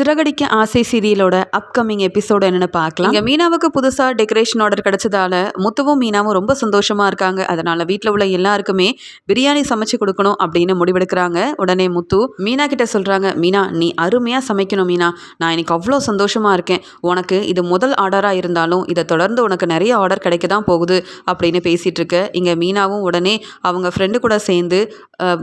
சிறகடிக்க ஆசை சீரியலோட upcoming episode என்னென்னு பார்க்கலாம். இங்கே மீனாவுக்கு புதுசாக டெக்கரேஷன் ஆர்டர் கிடச்சதால முத்துவும் மீனாவும் ரொம்ப சந்தோஷமாக இருக்காங்க. அதனால் வீட்டில் உள்ள எல்லாருக்குமே பிரியாணி சமைச்சு கொடுக்கணும் அப்படின்னு முடிவெடுக்கிறாங்க. உடனே முத்து மீனா கிட்ட சொல்கிறாங்க மீனா நீ அருமையாக சமைக்கணும் மீனா. நான் இன்னைக்கு அவ்வளோ சந்தோஷமாக இருக்கேன். உனக்கு இது முதல் ஆர்டராக இருந்தாலும் இதை தொடர்ந்து உனக்கு நிறைய ஆர்டர் கிடைக்க தான் போகுது அப்படின்னு பேசிகிட்டு இருக்க. இங்கே மீனாவும் உடனே அவங்க ஃப்ரெண்டு கூட சேர்ந்து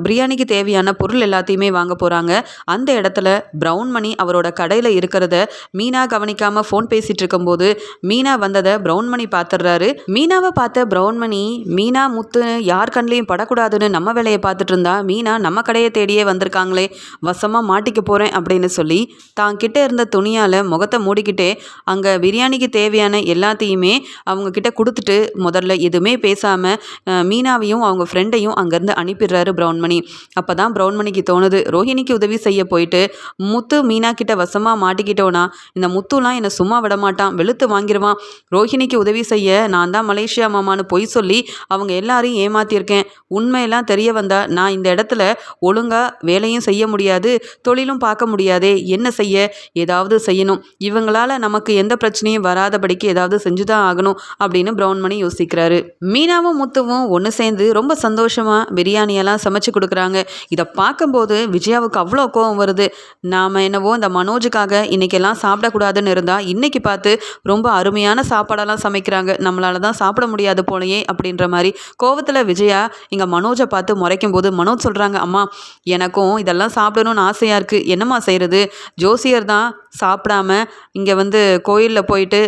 பிரியாணிக்கு தேவையான பொருள் எல்லாத்தையுமே வாங்க போகிறாங்க அந்த இடத்துல ப்ரௌன் மணி அவரோட கடையில் இருக்கிறத மீனா கவனிக்காமல் ஃபோன் பேசிகிட்டு இருக்கும்போது மீனா வந்ததை ப்ரௌன் பார்த்துடுறாரு. மீனாவை பார்த்த ப்ரௌன்மணி மீனா முத்து யார் கண்லேயும் படக்கூடாதுன்னு நம்ம வேலையை பார்த்துட்டு இருந்தா மீனா நம்ம கடையை தேடியே வந்திருக்காங்களே வசமாக மாட்டிக்க போகிறேன் அப்படின்னு சொல்லி தான் கிட்ட இருந்த துணியால் முகத்தை மூடிக்கிட்டே அங்கே பிரியாணிக்கு தேவையான எல்லாத்தையுமே அவங்க கிட்ட கொடுத்துட்டு முதல்ல எதுவுமே பேசாமல் மீனாவையும் அவங்க ஃப்ரெண்டையும் அங்கேருந்து அனுப்பிடுறாரு ப்ரௌன்மணி. அப்போ தான் ப்ரௌன்மணிக்கு தோணுது ரோஹிணிக்கு உதவி செய்ய போயிட்டு முத்து மீனா கிட்ட கிட்ட வசமாக மாட்டிக்கிட்டோன்னா இந்த முத்துலாம் என்னை சும்மா விட மாட்டான் வெளுத்து வாங்கிடுவான் ரோஹிணிக்கு உதவி செய்ய நான் தான் மலேசியா மாமான்னு பொய் சொல்லி அவங்க எல்லாரையும் ஏமாத்தியிருக்கேன். உண்மையெல்லாம் தெரிய வந்தா நான் இந்த இடத்துல ஒழுங்கா வேலையும் செய்ய முடியாது தொழிலும் பார்க்க முடியாதே. என்ன செய்ய? ஏதாவது செய்யணும். இவங்களால நமக்கு எந்த பிரச்சனையும் வராதபடிக்கு ஏதாவது செஞ்சுதான் ஆகணும் அப்படின்னு பிரவுன்மணி யோசிக்கிறாரு. மீனாவும் முத்துவும் ஒன்று சேர்ந்து ரொம்ப சந்தோஷமா பிரியாணியெல்லாம் சமைச்சு கொடுக்குறாங்க. இதை பார்க்கும்போது விஜயாவுக்கு அவ்வளோ கோவம் வருது. நாம் என்னவோ இந்த மனோஜுக்காக இன்றைக்கெல்லாம் சாப்பிடக்கூடாதுன்னு இருந்தால் இன்றைக்கி பார்த்து ரொம்ப அருமையான சாப்பாடெல்லாம் சமைக்கிறாங்க. நம்மளால தான் சாப்பிட முடியாது போலயே அப்படின்ற மாதிரி கோவத்தில் விஜயா இங்கே மனோஜை பார்த்து முறைக்கும் போது மனோஜ் சொல்கிறாங்க அம்மா எனக்கும் இதெல்லாம் சாப்பிடணும்னு ஆசையாக இருக்குது என்னம்மா செய்கிறது ஜோசியர் தான் சாப்பிடாம இங்கே வந்து கோயிலில் போயிட்டு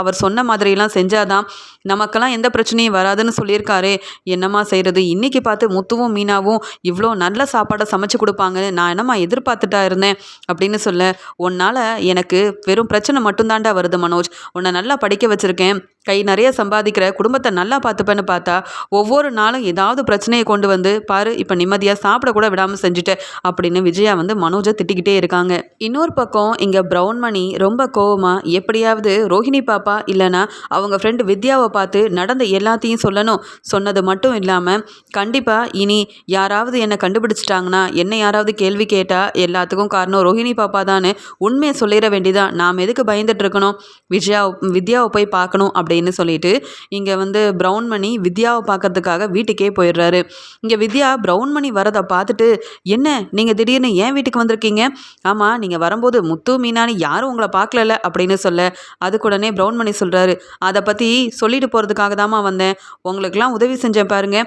அவர் சொன்ன மாதிரிலாம் செஞ்சாதான் நமக்கெல்லாம் எந்த பிரச்சனையும் வராதுன்னு சொல்லியிருக்காரே. என்னம்மா செய்கிறது இன்றைக்கி பார்த்து முத்துவும் மீனாவும் இவ்வளோ நல்ல சாப்பாடை சமைச்சு கொடுப்பாங்கன்னு நான் என்னம்மா எதிர்பார்த்துட்டா இருந்தேன் அப்படின்னு சொல்ல உன்னால் எனக்கு வெறும் பிரச்சனை மட்டும்தான்டா வருது மனோஜ். உன்னை நல்லா படிக்க வச்சுருக்கேன். கை நிறைய சம்பாதிக்கிற குடும்பத்தை நல்லா பார்த்துப்பேன்னு பார்த்தா ஒவ்வொரு நாளும் ஏதாவது பிரச்சனையை கொண்டு வந்து பாரு இப்போ நிம்மதியாக சாப்பிட கூட விடாமல் செஞ்சுட்டேன் அப்படின்னு விஜயா வந்து மனோஜை திட்டிக்கிட்டே இருக்காங்க. இன்னொரு பக்கம் இங்கே ப்ரௌன் மணி ரொம்ப கோவமாக எப்படியாவது ரோஹிணி பாப்பா இல்லைன்னா அவங்க ஃப்ரெண்டு வித்யாவை பார்த்து நடந்த எல்லாத்தையும் சொல்லணும். சொன்னது மட்டும் இல்லாமல் கண்டிப்பாக இனி யாராவது என்னை கண்டுபிடிச்சிட்டாங்கன்னா என்ன யாராவது கேள்வி கேட்டால் எல்லாத்துக்கும் காரணம் ரோஹிணி பாப்பா தானே உண்மையை சொல்லிட வேண்டியதான் நாம் எதுக்கு பயந்துட்டு இருக்கணும்? விஜயா வித்யாவை போய் பார்க்கணும் அப்படின்னு சொல்லிட்டு இங்கே வந்து ப்ரௌன் மணி வித்யாவை பார்க்கறதுக்காக வீட்டுக்கே போயிடுறாரு. இங்கே வித்யா ப்ரௌன் மணி வரதை பார்த்துட்டு என்ன? நீங்கள் திடீர்னு ஏன் வீட்டுக்கு வந்திருக்கீங்க? ஆமாம் நீங்கள் வரும்போது முத்து மீனானி யாரும் உங்களை பார்க்கல அப்படின்னு சொல்ல அதுக்குடனே ப்ரௌன் மணி சொல்கிறாரு அதை பற்றி சொல்லிட்டு போகிறதுக்காக தாம்மா வந்தேன். உங்களுக்கெல்லாம் உதவி செஞ்சேன் பாருங்க.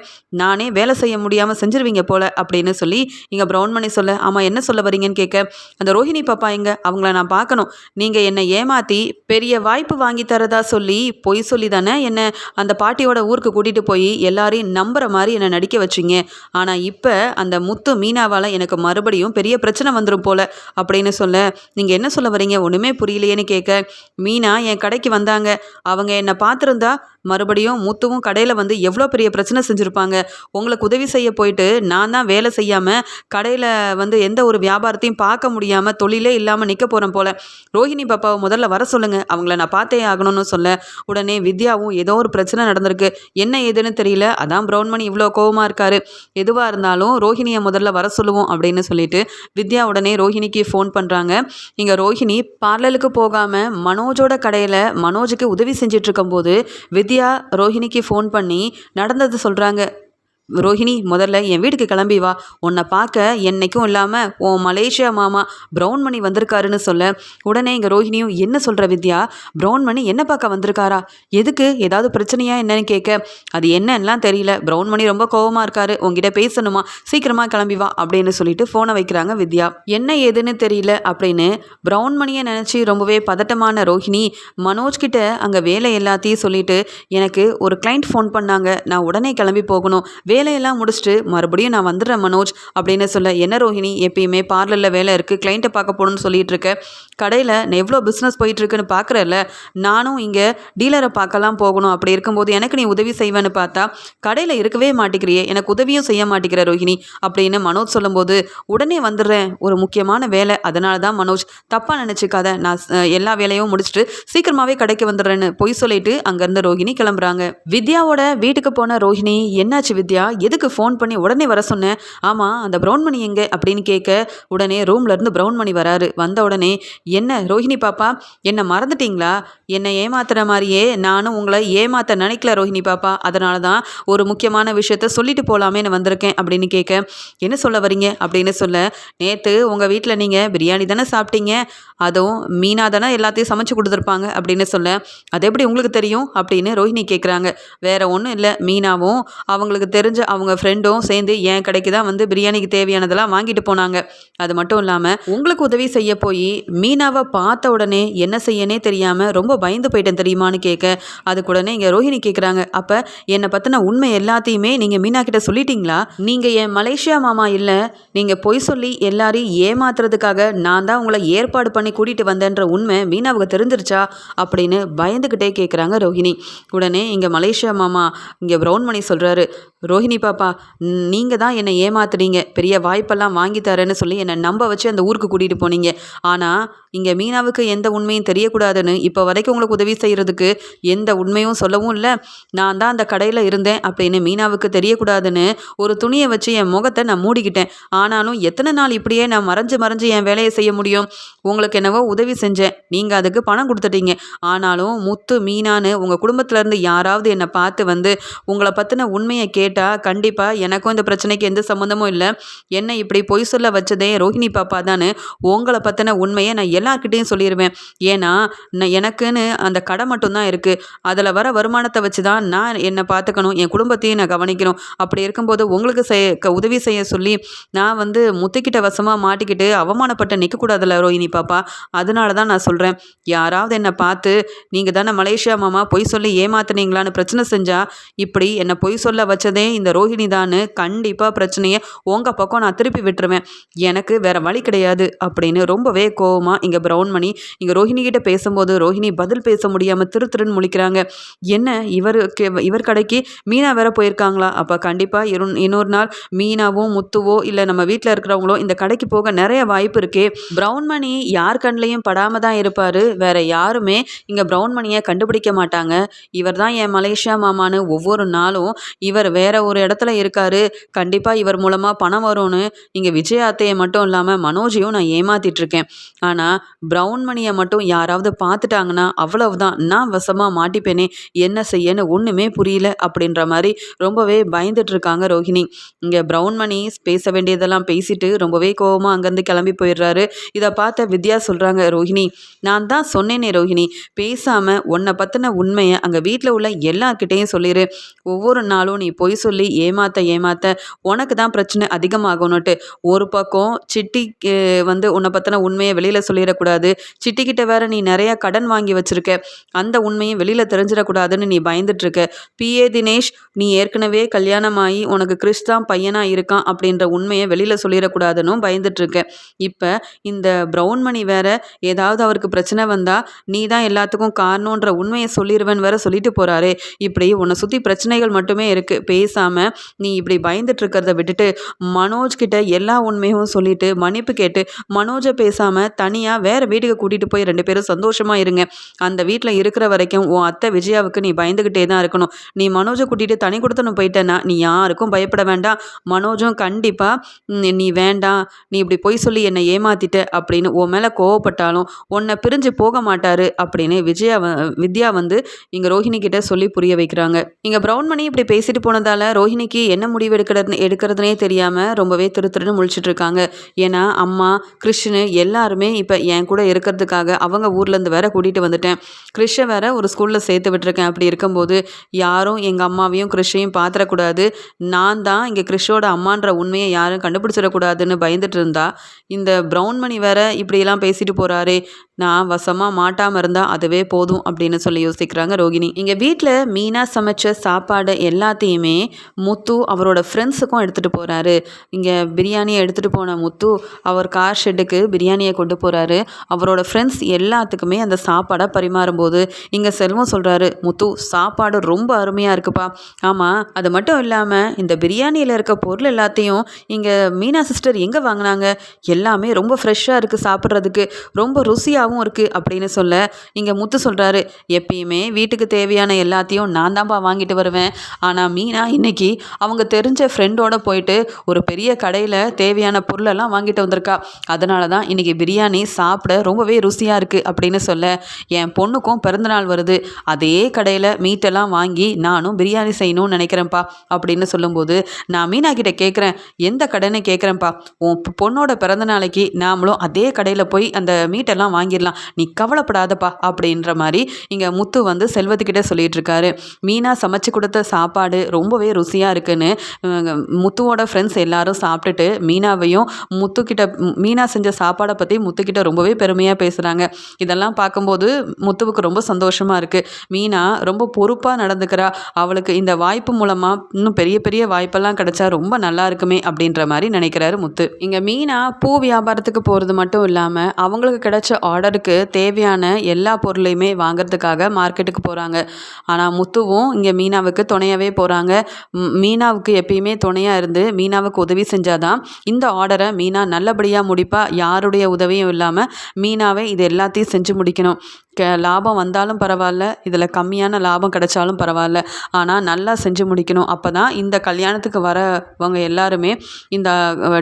நானே வேலை செய்ய முடியாமல் செஞ்சிருவீங்க போல அப்படின்னு சொல்லி இங்கே ப்ரௌன் மணி சொல்ல ஆமாம் என்ன சொல்ல வரீங்கன்னு கேட்க அந்த ரோஹிணி பாப்பா எங்க? அவங்கள நான் பார்க்கணும். நீங்கள் என்னை ஏமாற்றி பெரிய வாய்ப்பு வாங்கி தரதா சொல்லி பொய் சொல்லி தானே என்னை அந்த பாட்டியோட ஊருக்கு கூட்டிகிட்டு போய் எல்லாரையும் நம்புற மாதிரி என்னை நடிக்க வச்சிங்க. ஆனால் இப்போ அந்த முத்து மீனாவால் எனக்கு மறுபடியும் பெரிய பிரச்சனை வந்துடும் போல அப்படின்னு சொல்ல நீங்கள் என்ன சொல்ல வரீங்க? ஒன்றுமே புரியலையேன்னு கேட்க மீனா என் கடைக்கு வந்தாங்க. அவங்க என்னை பார்த்துருந்தா மறுபடியும் முத்துவும் கடையில் வந்து எவ்வளோ பெரிய பிரச்சனை செஞ்சுருப்பாங்க. உங்களுக்கு உதவி செய்ய போயிட்டு நான் தான் வேலை செய்யாமல் கடையில் வந்து எந்த ஒரு வியாபாரத்தையும் பார்க்க முடியாமல் தொழிலே இல்லாமல் நிற்க போகிறேன் போல. ரோஹிணி பாப்பாவை முதல்ல வர சொல்லுங்கள் அவங்கள நான் பார்த்தே ஆகணும்னு சொல்ல. உடனே வித்யாவும் ஏதோ ஒரு பிரச்சனை நடந்திருக்கு. என்ன ஏதுன்னு தெரியல. அதான் பிரௌன்மணி இவ்வளோ கோவமாக இருக்காரு. எதுவாக இருந்தாலும் ரோஹிணியை முதல்ல வர சொல்லுவோம் அப்படின்னு சொல்லிட்டு வித்யா உடனே ரோஹிணிக்கு ஃபோன் பண்ணுறாங்க இங்கே ரோஹிணி பார்லருக்கு போகாமல் மனோஜோட கடையில் மனோஜுக்கு உதவி செஞ்சுட்ருக்கும் போது வித்யா வித்யா ரோஹிணிக்கு ஃபோன் பண்ணி நடந்தது சொல்கிறாங்க ரோஹிணி முதல்ல என் வீட்டுக்கு கிளம்பி வா. உன்னை பார்க்க என்னைக்கும் இல்லாமல் உன் மலேசியா மாமா ப்ரௌன் மணி வந்திருக்காருன்னு சொல்ல. உடனே இங்கே ரோஹிணியும் என்ன சொல்கிற வித்யா? ப்ரௌன் மணி என்ன பார்க்க வந்திருக்காரா? எதுக்கு? ஏதாவது பிரச்சனையா என்னன்னு கேட்க. அது என்னன்னெலாம் தெரியல. ப்ரௌன் மணி ரொம்ப கோவமாக இருக்காரு. உங்ககிட்ட பேசணுமா? சீக்கிரமாக கிளம்பி வா. அப்படின்னு சொல்லிட்டு ஃபோனை வைக்கிறாங்க வித்யா. என்ன ஏதுன்னு தெரியல. அப்படின்னு ப்ரௌன் மணியை நினச்சி ரொம்பவே பதட்டமான ரோஹிணி மனோஜ் கிட்ட அங்கே வேலை எல்லாத்தையும் சொல்லிட்டு எனக்கு ஒரு கிளைண்ட் ஃபோன் பண்ணாங்க. நான் உடனே கிளம்பி போகணும். வே வேலையெல்லாம் முடிச்சுட்டு மறுபடியும் நான் வந்துடுறேன் மனோஜ் அப்படின்னு சொல்ல என்ன ரோஹிணி எப்பயுமே பார்லரில் வேலை இருக்குது கிளைண்ட்டை பார்க்க போகணும்னு சொல்லிட்டு இருக்க. கடையில் நான் எவ்வளோ பிஸ்னஸ் போயிட்டுருக்குன்னு பார்க்குறல்ல நானும் இங்கே டீலரை பார்க்கலாம் போகணும். அப்படி இருக்கும்போது எனக்கு நீ உதவி செய்வேன்னு பார்த்தா கடையில் இருக்கவே மாட்டேங்கிறியே எனக்கு உதவியும் செய்ய மாட்டேங்கிற ரோஹிணி அப்படின்னு மனோஜ் சொல்லும்போது உடனே வந்துடுறேன் ஒரு முக்கியமான வேலை அதனால தான் மனோஜ் தப்பாக நினச்சிக்காத நான் எல்லா வேலையும் முடிச்சுட்டு சீக்கிரமாகவே கடைக்கு வந்துடுறேன்னு பொய் சொல்லிட்டு அங்கேருந்து ரோஹிணி கிளம்புறாங்க. வித்யாவோட வீட்டுக்கு போன ரோஹிணி என்னாச்சு வித்யா? எதுக்கு ஃபோன் பண்ணி உடனே வர சொன்னேன் ஆமாம் அந்த ப்ரௌன் மணி எங்கே? அப்படின்னு கேட்க உடனே ரூம்லேருந்து ப்ரௌன் மணி வராரு. வந்த உடனே என்ன ரோஹிணி பாப்பா என்னை மறந்துட்டீங்களா? என்னை ஏமாத்துற மாதிரியே நானும் உங்களை ஏமாத்த நினைக்கல ரோஹிணி பாப்பா. அதனால தான் ஒரு முக்கியமான விஷயத்த சொல்லிட்டு போகலாமேன்னு வந்திருக்கேன் அப்படின்னு கேட்க என்ன சொல்ல வரீங்க? அப்படின்னு சொல்ல நேற்று உங்கள் வீட்டில் நீங்கள் பிரியாணி தானே சாப்பிட்டீங்க? அதுவும் மீனா தானே எல்லாத்தையும் சமைச்சு கொடுத்துருப்பாங்க அப்படின்னு சொல்ல அது எப்படி உங்களுக்கு தெரியும்? அப்படின்னு ரோஹிணி கேட்குறாங்க வேற ஒன்றும் இல்லை மீனாவும் அவங்களுக்கு தெரிஞ்ச அவங்க ஃப்ரெண்டும் சேர்ந்து என் கடைக்கு தான் வந்து பிரியாணிக்கு தேவையானதெல்லாம் வாங்கிட்டு போனாங்க. அது மட்டும் இல்லாமல் உங்களுக்கு உதவி செய்ய போய் மீனாவை பார்த்த உடனே என்ன செய்யனே தெரியாமல் ரொம்ப பயந்து போயிட்டேன் தெரியுமான்னு கேட்க அதுக்கு உடனே இங்கே ரோஹிணி கேட்குறாங்க அப்போ என்னை பற்றின உண்மை எல்லாத்தையுமே நீங்கள் மீனா கிட்ட சொல்லிட்டீங்களா? நீங்கள் என் மலேசியா மாமா இல்லை நீங்கள் பொய் சொல்லி எல்லாரையும் ஏமாத்துறதுக்காக நான் தான் உங்களை ஏற்பாடு பண்ணி கூட்டிகிட்டு வந்தேன்ற உண்மை மீனாவுக்கு தெரிஞ்சிருச்சா? அப்படின்னு பயந்துக்கிட்டே கேட்குறாங்க ரோஹிணி. உடனே இங்கே மலேசியா மாமா இங்கே ப்ரௌன்மணி சொல்கிறாரு ரோஹிணி பாப்பா நீங்கள் தான் என்னை ஏமாத்துறீங்க பெரிய வாய்ப்பெல்லாம் வாங்கி தரேன்னு சொல்லி என்னை நம்ப வச்சு அந்த ஊருக்கு கூட்டிகிட்டு போனீங்க. ஆனால் இங்கே மீனாவுக்கு எந்த உண்மையும் தெரியக்கூடாதுன்னு இப்போ வரைக்கும் உங்களுக்கு உதவி செய்கிறதுக்கு எந்த உண்மையும் சொல்லவும் இல்லை. நான் தான் அந்த கடையில் இருந்தேன் அப்படின்னு மீனாவுக்கு தெரியக்கூடாதுன்னு ஒரு துணியை வச்சு என் முகத்தை நான் மூடிக்கிட்டேன். ஆனாலும் எத்தனை நாள் இப்படியே நான் மறைஞ்சு மறைஞ்சு என் வேலையை செய்ய முடியும்? உங்களுக்கு என்னவோ உதவி செஞ்சேன். நீங்கள் அதுக்கு பணம் கொடுத்துட்டீங்க. ஆனாலும் முத்து மீனான்னு உங்கள் குடும்பத்திலேருந்து யாராவது என்னை பார்த்து வந்து உங்களை பற்றின உண்மையை கே கேட்டால் கண்டிப்பாக எனக்கும் இந்த பிரச்சனைக்கு எந்த சம்மந்தமும் இல்லை. என்னை இப்படி பொய் சொல்ல வச்சதே ரோஹிணி பாப்பா தானே உங்களை பற்றின உண்மையை நான் எல்லாருக்கிட்டேயும் சொல்லிடுவேன் ஏன்னா நான் எனக்குன்னு அந்த கடை மட்டும்தான் இருக்குது அதில் வர வருமானத்தை வச்சு தான் நான் என்னை பார்த்துக்கணும் என் குடும்பத்தையும் நான் கவனிக்கணும். அப்படி இருக்கும்போது உங்களுக்கு செய்ய உதவி செய்ய சொல்லி நான் வந்து முத்துக்கிட்ட வசமாக மாட்டிக்கிட்டு அவமானப்பட்டு நிற்கக்கூடாதுல்ல ரோஹினி பாப்பா? அதனால தான் நான் சொல்கிறேன் யாராவது என்னை பார்த்து நீங்கள் தானே மலேசியா மாமா பொய் சொல்லி ஏமாத்துனீங்களான்னு பிரச்சனை செஞ்சால் இப்படி என்னை பொய் சொல்ல வச்சதே இந்த ரோஹிணி தான். கண்டிப்பாக பிரச்சனையை உங்கள் பக்கம் நான் திருப்பி விட்டுருவேன். எனக்கு வேறு வழி கிடையாது அப்படின்னு ரொம்பவே கோவமாக இங்கே ப்ரௌன் மணி இங்கே ரோஹிணி கிட்ட பேசும்போது ரோஹிணி பதில் பேச முடியாமல் திரு திருன்னு முழிக்கிறாங்க. என்ன இவருக்கு இவர் கடைக்கு மீனா வேற போயிருக்காங்களா? அப்போ கண்டிப்பாக இரு இன்னொரு நாள் மீனாவோ முத்துவோ இல்லை நம்ம வீட்டில் இருக்கிறவங்களோ இந்த கடைக்கு போக நிறைய வாய்ப்பு இருக்கே. ப்ரௌன் மணி யார் கண்லையும் படாமல் தான் இருப்பார். வேற யாருமே இங்கே ப்ரௌன் மணியை கண்டுபிடிக்க மாட்டாங்க. இவர் தான் என் மலேசியா மாமான்னு ஒவ்வொரு நாளும் இவர் வேற ஒரு இடத்துல இருக்காரு. கண்டிப்பாக இவர் மூலமாக பணம் வரும்னு இங்கே விஜய் அத்தையை மட்டும் இல்லாமல் மனோஜையும் நான் ஏமாத்திட்டு இருக்கேன். ஆனால் ப்ரௌன் மணியை மட்டும் யாராவது பார்த்துட்டாங்கன்னா அவ்வளவுதான். நான் வசமாக மாட்டிப்பேனே என்ன செய்யன்னு ஒன்றுமே புரியல அப்படின்ற மாதிரி ரொம்பவே பயந்துட்டு இருக்காங்க ரோஹிணி. இங்கே ப்ரௌன் மணி பேச வேண்டியதெல்லாம் பேசிட்டு ரொம்பவே கோவமாக அங்கேருந்து கிளம்பி போயிடுறாரு. இதை பார்த்த வித்யா சொல்கிறாங்க ரோஹிணி நான் தான் சொன்னேனே ரோஹிணி. பேசாமல் உன்னை பற்றின உண்மையை அங்கே வீட்டில் உள்ள எல்லார்கிட்டேயும் சொல்லிடு ஒவ்வொரு நாளும் நீ போய் சொல்லி ஏமாத்த ஏமாத்த உனக்கு தான் பிரச்சனை அதிகமாகணும்ட்டு ஒரு பக்கம் சிட்டிக்கு வந்து உன்னை பற்றின உண்மையை வெளியில் சொல்லிடக்கூடாது. சிட்டிக்கிட்ட வேற நீ நிறையா கடன் வாங்கி வச்சிருக்க. அந்த உண்மையும் வெளியில் தெரிஞ்சிடக்கூடாதுன்னு நீ பயந்துட்டு இருக்க பிஏ தினேஷ் நீ ஏற்கனவே கல்யாணமாகி உனக்கு கிறிஸ் தான் பையனாக இருக்கான் அப்படின்ற உண்மையை வெளியில் சொல்லிடக்கூடாதுன்னு பயந்துட்டு இருக்க இப்போ இந்த ப்ரௌன் மணி வேற ஏதாவது அவருக்கு பிரச்சனை வந்தால் நீ தான் எல்லாத்துக்கும் காரணன்ற உண்மையை சொல்லிடுவேன் வேற சொல்லிட்டு போறாரே. இப்படி உன்னை சுற்றி பிரச்சனைகள் மட்டுமே இருக்குது பேசாமல் நீ இப்படி பயந்துட்டு இருக்கிறத விட்டுட்டு மனோஜ் கிட்ட எல்லா உண்மையும் சொல்லிட்டு மன்னிப்பு கேட்டு மனோஜை பேசாமல் தனியாக வேற வீட்டுக்கு கூட்டிகிட்டு போய் ரெண்டு பேரும் சந்தோஷமா இருங்க. அந்த வீட்டில் இருக்கிற வரைக்கும் உன் அத்தை விஜயாவுக்கு நீ பயந்துக்கிட்டே தான் இருக்கணும். நீ மனோஜை கூட்டிகிட்டு தனி கொடுத்தனும் போயிட்டேன்னா நீ யாருக்கும் பயப்பட வேண்டாம். மனோஜும் கண்டிப்பாக நீ வேண்டாம். நீ இப்படி பொய் சொல்லி என்னை ஏமாத்திட்ட அப்படின்னு உன் மேலே கோவப்பட்டாலும் உன்னை பிரிஞ்சு போக மாட்டாரு அப்படின்னு விஜயா வ- வித்யா வந்து இங்கே ரோஹிணி கிட்ட சொல்லி புரிய வைக்கிறாங்க. இங்கே ப்ரௌன் மணி இப்படி பேசிட்டு போனதால ரோஹிணிக்கு என்ன முடிவு எடுக்கிறது எடுக்கிறதுனே தெரியாமல் ரொம்பவே திருத்துறன்னு திருன்னு முழிச்சிட்டு இருக்காங்க ஏன்னா அம்மா கிருஷ்ணு எல்லாருமே இப்போ என் கூட இருக்கிறதுக்காக அவங்க ஊர்லேருந்து வேற கூட்டிகிட்டு வந்துட்டேன். கிருஷ்ண வேற ஒரு ஸ்கூலில் சேர்த்து விட்டுருக்கேன். அப்படி இருக்கும்போது யாரும் எங்கள் அம்மாவையும் கிருஷ்ணையும் பார்த்துடக்கூடாது நான் தான் இங்கே கிருஷ்ணோட அம்மான்ற உண்மையை யாரும் கண்டுபிடிச்சிடக்கூடாதுன்னு பயந்துட்டு இருந்தா இந்த ப்ரௌன் மணி வேற இப்படியெல்லாம் பேசிட்டு போறாரே நான் வசமாக மாட்டாமல் இருந்தால் அதுவே போதும் அப்படின்னு சொல்லி யோசிக்கிறாங்க ரோகிணி இங்கே வீட்டில் மீனா சமைச்ச சாப்பாடு எல்லாத்தையுமே முத்து அவரோட ஃப்ரெண்ட்ஸுக்கும் எடுத்துகிட்டு போகிறாரு இங்கே பிரியாணியை எடுத்துகிட்டு போன முத்து அவர் கார் ஷெட்டுக்கு பிரியாணியை கொண்டு போகிறாரு அவரோட ஃப்ரெண்ட்ஸ் எல்லாத்துக்குமே அந்த சாப்பாடை பரிமாறும்போது இங்கே செல்வம் சொல்கிறாரு முத்து சாப்பாடு ரொம்ப அருமையாக இருக்குப்பா. ஆமாம் அது மட்டும் இல்லாமல் இந்த பிரியாணியில் இருக்க பொருள் எல்லாத்தையும் இங்கே மீனா சிஸ்டர் எங்கே வாங்கினாங்க? எல்லாமே ரொம்ப ஃப்ரெஷ்ஷாக இருக்குது சாப்பிட்றதுக்கு. ரொம்ப ருசியாகவும் இருக்குது அப்படின்னு சொல்ல இங்கே முத்து சொல்கிறாரு எப்பயுமே வீட்டுக்கு தேவையான எல்லாத்தையும் நான் தான்ப்பா வாங்கிட்டு வருவேன். ஆனால் மீனா இன்னைக்கு அவங்க தெரிஞ்ச ஃப்ரெண்டோட போயிட்டு ஒரு பெரிய கடையில் தேவையான பொருளெல்லாம் வாங்கிட்டு வந்திருக்கா. அதனால தான் இன்றைக்கி பிரியாணி சாப்பிட ரொம்பவே ருசியாக இருக்குது அப்படின்னு சொல்ல என் பொண்ணுக்கும் பிறந்தநாள் வருது. அதே கடையில் மீட்டெல்லாம் வாங்கி நானும் பிரியாணி செய்யணும்னு நினைக்கிறேன்ப்பா அப்படின்னு சொல்லும்போது நான் மீனா கிட்ட கேட்குறேன் எந்த கடைன்னு கேட்குறேன்ப்பா உன் பொண்ணோட பிறந்த நாளைக்கு நாமளும் அதே கடையில் போய் அந்த மீட்டெல்லாம் வாங்கிடலாம். நீ கவலைப்படாதப்பா. அப்படின்ற மாதிரி இங்கே முத்து வந்து செல்வத்துக்கிட்ட சொல்லிட்டு இருக்காரு. மீனா சமைச்சு கொடுத்த சாப்பாடு ரொம்ப ரொம்பவே ருசியாக இருக்குன்னு முத்துவோட ஃப்ரெண்ட்ஸ் எல்லாரும் சாப்பிட்டுட்டு மீனாவையும் முத்துக்கிட்ட மீனா செஞ்ச சாப்பாடை பற்றி முத்துக்கிட்ட ரொம்பவே பெருமையாக பேசுகிறாங்க இதெல்லாம் பார்க்கும்போது முத்துவுக்கு ரொம்ப சந்தோஷமாக இருக்குது மீனா ரொம்ப பொறுப்பாக நடந்துக்கிறா. அவளுக்கு இந்த வாய்ப்பு மூலமாக இன்னும் பெரிய பெரிய வாய்ப்பெல்லாம் கிடைச்சா ரொம்ப நல்லா இருக்குமே அப்படின்ற மாதிரி நினைக்கிறாரு முத்து. இங்கே மீனா பூ வியாபாரத்துக்கு போகிறது மட்டும் இல்லாமல் அவங்களுக்கு கிடைச்ச ஆர்டருக்கு தேவையான எல்லா பொருளையுமே வாங்குறதுக்காக மார்க்கெட்டுக்கு போகிறாங்க ஆனால் முத்துவும் இங்கே மீனாவுக்கு துணையவே போகிறாங்க மீனாவுக்கு எப்பயுமே துணையாக இருந்து மீனாவுக்கு உதவி செஞ்சாதான் இந்த ஆர்டரை மீனா நல்லபடியாக முடிப்பா. யாருடைய உதவியும் இல்லாமல் மீனாவே இது எல்லாத்தையும் செஞ்சு முடிக்கணும். க லாபம் வந்தாலும் பரவாயில்ல. இதில் கம்மியான லாபம் கிடைச்சாலும் பரவாயில்ல. ஆனால் நல்லா செஞ்சு முடிக்கணும். அப்போ தான் இந்த கல்யாணத்துக்கு வரவங்க எல்லாருமே இந்த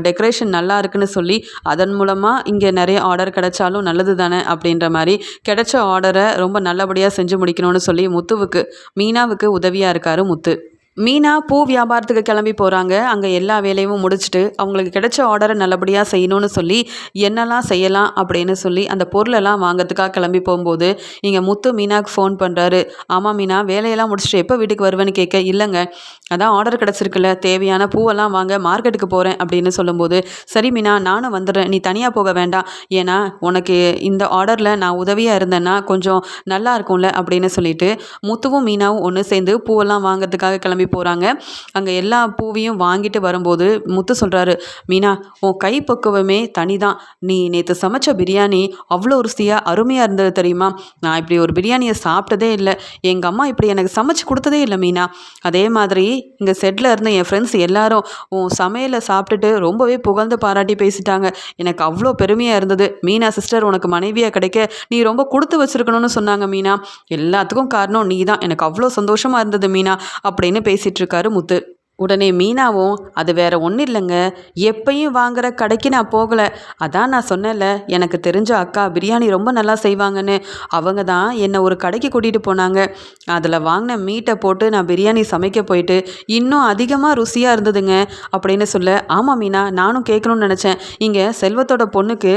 டெக்கரேஷன் நல்லா இருக்குன்னு சொல்லி அதன் மூலமாக இங்கே நிறைய ஆர்டர் கிடைச்சாலும் நல்லது தானே அப்படின்ற மாதிரி கிடைச்ச ஆர்டரை ரொம்ப நல்லபடியாக செஞ்சு முடிக்கணும்னு சொல்லி முத்துவுக்கு மீனாவுக்கு உதவியாக இருக்கார் முத்து. மீனா பூ வியாபாரத்துக்கு கிளம்பி போகிறாங்க அங்கே எல்லா வேலையும் முடிச்சுட்டு அவங்களுக்கு கிடைச்ச ஆர்டரை நல்லபடியாக செய்யணும்னு சொல்லி என்னெல்லாம் செய்யலாம் அப்படின்னு சொல்லி அந்த பொருளெல்லாம் வாங்கிறதுக்காக கிளம்பி போகும்போது இங்கே முத்து மீனாவுக்கு ஃபோன் பண்ணுறாரு ஆமாம் மீனா வேலையெல்லாம் முடிச்சுட்டு எப்போ வீட்டுக்கு வருவேன்னு கேட்க இல்லைங்க அதான் ஆர்டர் கிடச்சிருக்குல்ல தேவையான பூவெல்லாம் வாங்க மார்க்கெட்டுக்கு போகிறேன் அப்படின்னு சொல்லும்போது சரி மீனா நானும் வந்துடுறேன் நீ தனியாக போக வேண்டாம். ஏன்னா உனக்கு இந்த ஆர்டரில் நான் உதவியாக இருந்தேன்னா கொஞ்சம் நல்லா இருக்கும்ல அப்படின்னு சொல்லிட்டு முத்துவும் மீனாவும் ஒன்று சேர்ந்து பூவெல்லாம் வாங்கிறதுக்காக கிளம்பி போகிறாங்க அங்கே எல்லா பூவையும் வாங்கிட்டு வரும்போது முத்து சொல்கிறாரு மீனா உன் கை பக்குவமே தனி தான் நீ நேற்று சமைச்ச பிரியாணி அவ்வளோ ருசியாக அருமையாக இருந்தது தெரியுமா? நான் இப்படி ஒரு பிரியாணியை சாப்பிட்டதே இல்லை. எங்கள் அம்மா இப்படி எனக்கு சமைச்சு கொடுத்ததே இல்லை மீனா. அதே மாதிரி இங்கே செட்டில் இருந்த என் ஃப்ரெண்ட்ஸ் எல்லாரும் உன் சமையலை சாப்பிட்டுட்டு ரொம்பவே புகழ்ந்து பாராட்டி பேசிட்டாங்க. எனக்கு அவ்வளோ பெருமையாக இருந்தது. மீனா சிஸ்டர் உனக்கு மனைவியாக கிடைக்க நீ ரொம்ப கொடுத்து வச்சுருக்கணும்னு சொன்னாங்க மீனா. எல்லாத்துக்கும் காரணம் நீ தான் எனக்கு அவ்வளோ சந்தோஷமாக இருந்தது மீனா அப்படின்னு பேசி பேசிகிட்ருக்காரு முத்து. உடனே மீனாவும் அது வேற ஒன்றும் இல்லைங்க. எப்பயும் வாங்குற கடைக்கு நான் போகலை. அதான் நான் சொன்னேன்ல எனக்கு தெரிஞ்ச அக்கா பிரியாணி ரொம்ப நல்லா செய்வாங்கன்னு. அவங்க தான் என்னை ஒரு கடைக்கு கூட்டிகிட்டு போனாங்க. அதில் வாங்கின மீட்டை போட்டு நான் பிரியாணி சமைக்க போயிட்டு இன்னும் அதிகமாக ருசியாக இருந்ததுங்க. அப்படின்னு சொல்ல ஆமாம் மீனா நானும் கேட்கணும்னு நினச்சேன். இங்கே செல்வத்தோட பொண்ணுக்கு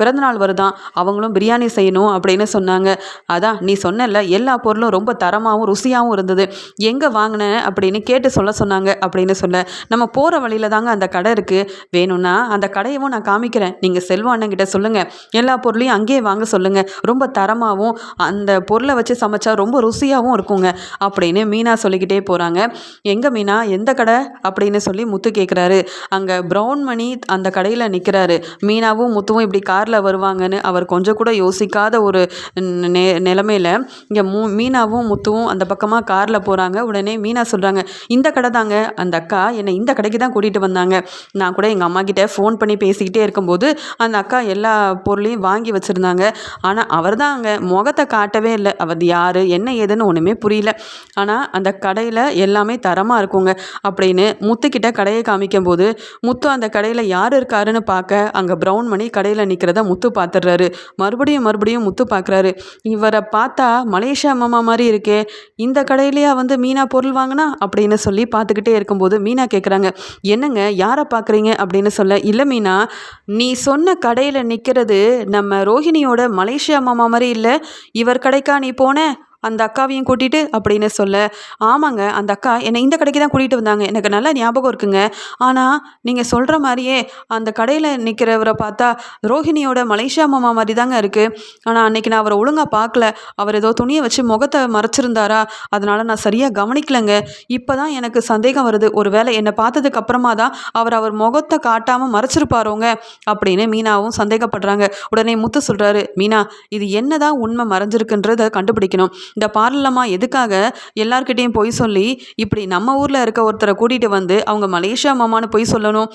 பிறந்தநாள் வருதான். அவங்களும் பிரியாணி செய்யணும். அப்படின்னு சொன்னாங்க. அதான் நீ சொன்னல எல்லா பொருளும் ரொம்ப தரமாகவும் ருசியாகவும் இருந்தது. எங்கே வாங்கினேன் அப்படின்னு கேட்டு சொல்ல சொன்ன சொன்னாங்க அப்படின்னு சொல்ல நம்ம போகிற வழியில் தாங்க அந்த கடை இருக்குது வேணும்னா அந்த கடையவும் நான் காமிக்கிறேன். நீங்கள் செல்வம் அண்ணங்கிட்ட சொல்லுங்கள் எல்லா பொருளையும் அங்கேயே வாங்க சொல்லுங்கள் ரொம்ப தரமாகவும் அந்த பொருளை வச்சு சமைச்சா ரொம்ப ருசியாகவும் இருக்குங்க அப்படின்னு மீனா சொல்லிக்கிட்டே போகிறாங்க எங்கே மீனா? எந்த கடை? அப்படின்னு சொல்லி முத்து கேட்குறாரு அங்கே ப்ரௌன் மணி அந்த கடையில் நிற்கிறாரு மீனாவும் முத்துவும் இப்படி காரில் வருவாங்கன்னு அவர் கொஞ்சம் கூட யோசிக்காத ஒரு நெ நிலமையில் இங்கே மூ மீனாவும் முத்துவும் அந்த பக்கமாக காரில் போகிறாங்க உடனே மீனா சொல்கிறாங்க இந்த கடை தான் தாங்க அந்த அக்கா என்னை இந்த கடைக்கு தான் கூட்டிகிட்டு வந்தாங்க. நான் கூட எங்கள் அம்மா கிட்டே ஃபோன் பண்ணி பேசிக்கிட்டே இருக்கும்போது அந்த அக்கா எல்லா பொருளையும் வாங்கி வச்சுருந்தாங்க. ஆனால் அவர் தான் அங்கே முகத்தை காட்டவே இல்லை. அவர் யார் என்ன ஏதுன்னு ஒன்றுமே புரியல. ஆனால் அந்த கடையில் எல்லாமே தரமாக இருக்குங்க. அப்படின்னு முத்துக்கிட்ட கடையை காமிக்கும் போது முத்து அந்த கடையில் யார் இருக்காருன்னு பார்க்க அங்கே ப்ரௌன் மணி கடையில் நிற்கிறத முத்து பார்த்துடுறாரு மறுபடியும் மறுபடியும் முத்து பார்க்குறாரு இவரை பார்த்தா மலேசியா மாமா மாதிரி இருக்கே. இந்த கடையிலேயே வந்து மீனா பொருள் வாங்கினா? அப்படின்னு சொல்லி பார்த்து பார்த்துக்கிட்டே இருக்கும்போது மீனா கேட்குறாங்க என்னங்க யாரை பார்க்குறீங்க? அப்படின்னு சொல்ல இல்லை மீனா நீ சொன்ன கடையில் நிற்கிறது நம்ம ரோஹிணியோட மலேசியா மாமா மாதிரி இல்லை. இவர் கடைக்கா நீ போன? அந்த அக்காவையும் கூட்டிகிட்டு அப்படின்னு சொல்ல ஆமாங்க அந்த அக்கா என்னை இந்த கடைக்கு தான் கூட்டிகிட்டு வந்தாங்க. எனக்கு நல்ல ஞாபகம் இருக்குங்க. ஆனால் நீங்கள் சொல்கிற மாதிரியே அந்த கடையில் நிற்கிறவரை பார்த்தா ரோஹிணியோட மலேசியா மாமா மாதிரி தாங்க இருக்குது ஆனால் அன்னைக்கு நான் அவரை ஒழுங்காக பார்க்கல. அவர் ஏதோ துணியை வச்சு முகத்தை மறைச்சிருந்தாரா? அதனால் நான் சரியாக கவனிக்கலைங்க. இப்போ தான் எனக்கு சந்தேகம் வருது. ஒரு வேளை என்னை பார்த்ததுக்கு அப்புறமா தான் அவர் அவர் முகத்தை காட்டாமல் மறைச்சிருப்பாரோங்க அப்படின்னு மீனாவும் சந்தேகப்படுறாங்க. உடனே முத்து சொல்கிறாரு மீனா இது என்னதான் உண்மை மறைஞ்சிருக்குன்றதை கண்டுபிடிக்கணும். இந்த பார்லமா எதுக்காக எல்லார்கிட்டேயும் பொய் சொல்லி இப்படி நம்ம ஊரில் இருக்க ஒருத்தரை கூட்டிகிட்டு வந்து அவங்க மலேசியா மாமான்னு பொய் சொல்லணும்.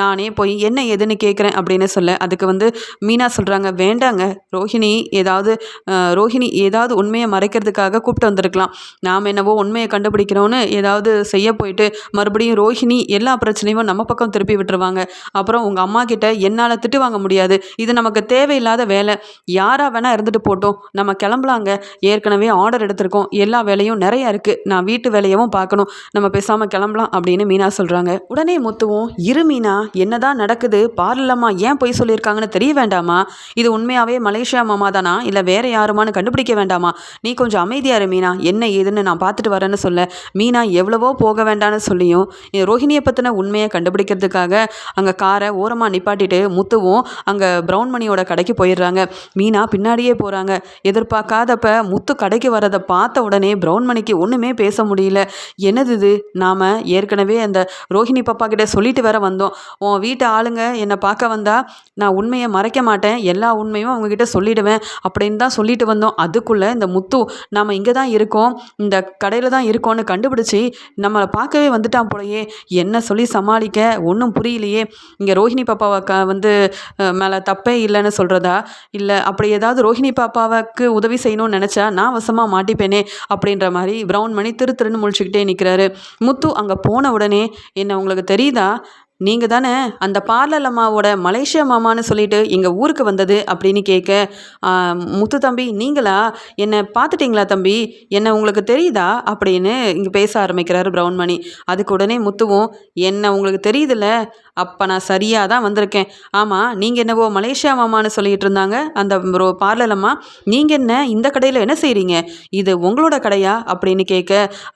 நானே போய் என்ன ஏதுன்னு கேட்குறேன் அப்படின்னு சொல்ல. அதுக்கு வந்து மீனா சொல்கிறாங்க வேண்டாங்க. ரோஹிணி ஏதாவது ரோஹிணி ஏதாவது உண்மையை மறைக்கிறதுக்காக கூப்பிட்டு வந்திருக்கலாம். நாம் என்னவோ உண்மையை கண்டுபிடிக்கிறோன்னு ஏதாவது செய்ய போயிட்டு மறுபடியும் ரோஹிணி எல்லா பிரச்சனையும் நம்ம பக்கம் திருப்பி விட்டுருவாங்க. அப்புறம் உங்கள் அம்மா கிட்ட என்னால் திட்டு வாங்க முடியாது. இது நமக்கு தேவையில்லாத வேலை. யாராக வேணால் இருந்துட்டு போட்டோம். நம்ம கிளம்பலாங்க. ஏற்கனவே ஆர்டர் எடுத்திருக்கோம். எல்லா வேலையும் நிறைய இருக்குது நான் வீட்டு வேலையவும் பார்க்கணும். நம்ம பேசாமல் கிளம்பலாம் அப்படின்னு மீனா சொல்கிறாங்க உடனே முத்துவும் இரு மீனா என்னதான் நடக்குது? பார்லம்மா ஏன் பொய் சொல்லியிருக்காங்கன்னு தெரிய வேண்டாமா? இது உண்மையாகவே மலேசியா மாமா தானா? இல்லை வேற யாருமான்னு கண்டுபிடிக்க வேண்டாமா? நீ கொஞ்சம் அமைதியாரு மீனா. என்ன ஏதுன்னு நான் பார்த்துட்டு வரேன்னு சொல்ல. மீனா எவ்வளவோ போக வேண்டாம்னு சொல்லியும் என் ரோஹிணியை பற்றின உண்மையை கண்டுபிடிக்கிறதுக்காக அங்கே காரை ஓரமாக நிப்பாட்டிட்டு முத்துவும் அங்கே ப்ரௌன் மணியோட கடைக்கு போயிடுறாங்க. மீனா பின்னாடியே போகிறாங்க எதிர்பார்க்காதப்ப முத்து கடைக்கு வரதை பார்த்த உடனே பிரௌன்மணிக்கு ஒன்றுமே பேச முடியல. என்னது இது? நாம் ஏற்கனவே அந்த ரோஹிணி பாப்பா கிட்ட சொல்லிட்டு வேற வந்தோம். உன் வீட்டு ஆளுங்க என்னை பார்க்க வந்தா நான் உண்மையை மறைக்க மாட்டேன். எல்லா உண்மையும் அவங்கக்கிட்ட சொல்லிடுவேன் அப்படின்னு தான் சொல்லிட்டு வந்தோம். அதுக்குள்ளே இந்த முத்து நாம் இங்கே தான் இருக்கோம். இந்த கடையில் தான் இருக்கோம்னு கண்டுபிடிச்சி நம்மளை பார்க்கவே வந்துட்டான் போலயே. என்ன சொல்லி சமாளிக்க? ஒன்றும் புரியலையே. இங்கே ரோஹிணி பாப்பாவை க வந்து மேலே தப்பே இல்லைன்னு சொல்கிறதா இல்லை அப்படி ஏதாவது ரோஹிணி பாப்பாவுக்கு உதவி செய்யணும்னு நினச்சா நான் வசமாக மாட்டிப்பேனே அப்படின்ற மாதிரி ப்ரௌன் மணி திரு திருன்னு முழிச்சுக்கிட்டே நிற்கிறாரு முத்து அங்கே போன உடனே என்ன உங்களுக்கு தெரியுதா? நீங்கள் தானே அந்த பார்லர் அம்மாவோட மலேசியா மாமான்னு சொல்லிட்டு எங்கள் ஊருக்கு வந்தது அப்படின்னு கேட்க முத்து தம்பி நீங்களா? என்னை பார்த்துட்டிங்களா தம்பி? என்ன உங்களுக்கு தெரியுதா? அப்படின்னு இங்கே பேச ஆரம்பிக்கிறாரு ப்ரௌன் மணி அதுக்கு உடனே முத்துவும் என்ன உங்களுக்கு தெரியுதுல்ல? அப்போ நான் சரியாக தான் வந்திருக்கேன். ஆமாம் நீங்கள் என்னவோ மலேசியா மாமான்னு சொல்லிட்டு இருந்தாங்க அந்த ப்ரோ பார்லர் அம்மா. நீங்கள் என்ன இந்த கடையில் என்ன செய்கிறீங்க இது உங்களோட கடையா? அப்படின்னு கேட்க